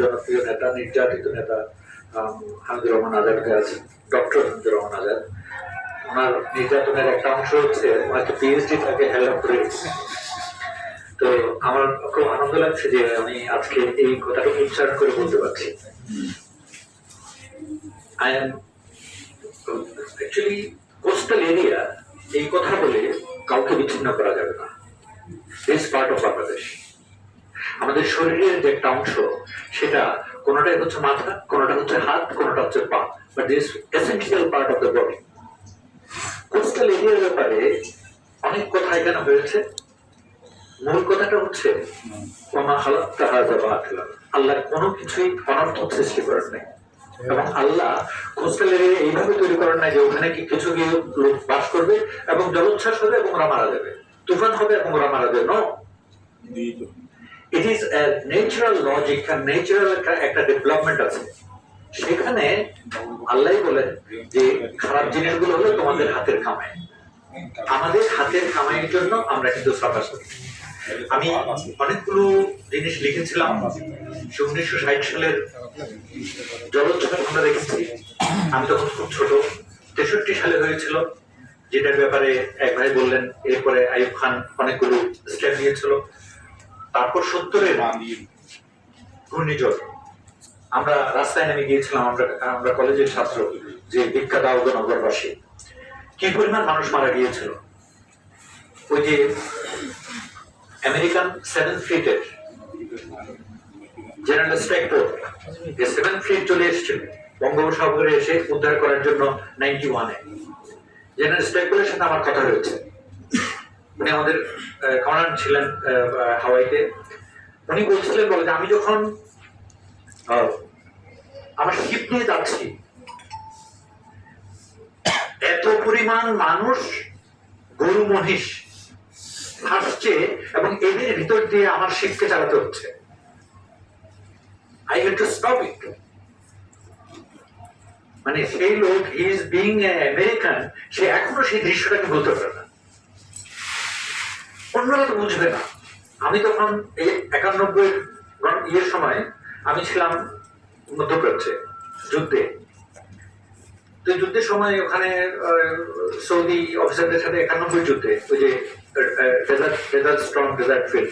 জনপ্রিয় নেতা, নির্যাতিত নেতা হামিদুর রহমান আজাদকে আছে ডক্টর হামিদুর রহমান আজাদ। ওনার নির্যাতনের একটা অংশ হচ্ছে, হয়তো পিএইচডি তাকে হেল্প করে তো আমার খুব আনন্দ লাগছে যে আমি আজকে এই কথাটা উচ্চারণ করে বলতে পারছি। I am actually coastal area এই কথা বলে কাউকে বিচ্ছিন্ন করা যাবে না। দিস পার্ট অফ বাংলাদেশ আমাদের শরীরের যে একটা অংশ, সেটা কোনোটাই হচ্ছে মাথা, কোনোটা হচ্ছে হাত, কোনোটা হচ্ছে পা but this essential part of the body coastal এরিয়ার ব্যাপারে অনেক কথা এখানে হয়েছে। মূল কথাটা হচ্ছে, ওমা হালাক তাহাজা বাতিলা আল্লাহ কোনো কিছুই অনর্থক সৃষ্টি করেন নাই। এবং আল্লাহ কোস্টাল এরিয়া এইভাবে তৈরি করেন নাই যে ওখানে কি কিছু গিয়ে লোক বাস করবে এবং জলোচ্ছ্বাস হবে এবং ওরা মারা যাবে। তুফান হবে এবং ওরা মারা যাবে no it is natural logic natural একটা ডেভেলপমেন্ট আছে। সেখানে আল্লাহ বলেন যে, খারাপ জিনিসগুলো হলো তোমাদের হাতের কামাই। আমাদের হাতের কামাইয়ের জন্য আমরা কিন্তু সাফার করি। আমি অনেকগুলো জিনিস লিখেছিলাম উনিশশো ষাট সালের জলোচ্ছ্বাস আমরা দেখেছি। আমি তখন খুব ছোট, তেষট্টি সালে হয়েছিল, যেটার ব্যাপারে এক ভাই বললেন, এরপরে আইয়ুব খান অনেকগুলো স্টেপ নিয়েছিল। তারপর সত্তরের ঘূর্ণিঝড়। আমরা রাস্তায় নেমে গিয়েছিলাম আমরা আমরা কলেজের ছাত্র যে বিখ্যাত আহত নগরবাসী কি পরিমাণ মানুষ মারা গিয়েছিল? ওই যে আমেরিকান সেভেন ফ্লিটের জেনারেল স্ট্রাইকপোর্ট যে সেভেন ফ্লিট চলে এসেছিল, বঙ্গোপসাগরে এসে উদ্ধার করার জন্য নাইনটি ওয়ানে। জেনারেল স্ট্রাইকপোর্টের সাথে আমার কথা হয়েছে। উনি আমাদের কমান্ডার ছিলেন হাওয়াইতে, উনি বলছিলেন বলে যে আমি যখন আমার শিপ নিয়ে যাচ্ছি, এত পরিমাণ মানুষ গরু মহিষ হাসছে এবং এদের ভিতর দিয়ে আমার শিপকে চালাতে হচ্ছে। I had to stop it মানে সেই লোক ইজ বিং আমেরিকান সে এখনও সেই দৃশ্যটাকে বলতে পারে অন্যরা তো বুঝবে না। আমি তখন এই একানব্বই ইয়ের সময় আমি ছিলাম মধ্যপ্রাচ্যে, যুদ্ধে। তো যুদ্ধের সময় ওখানে সৌদি অফিসারদের সাথে একানব্বই যুদ্ধে, ওই যে desert desert strong desert field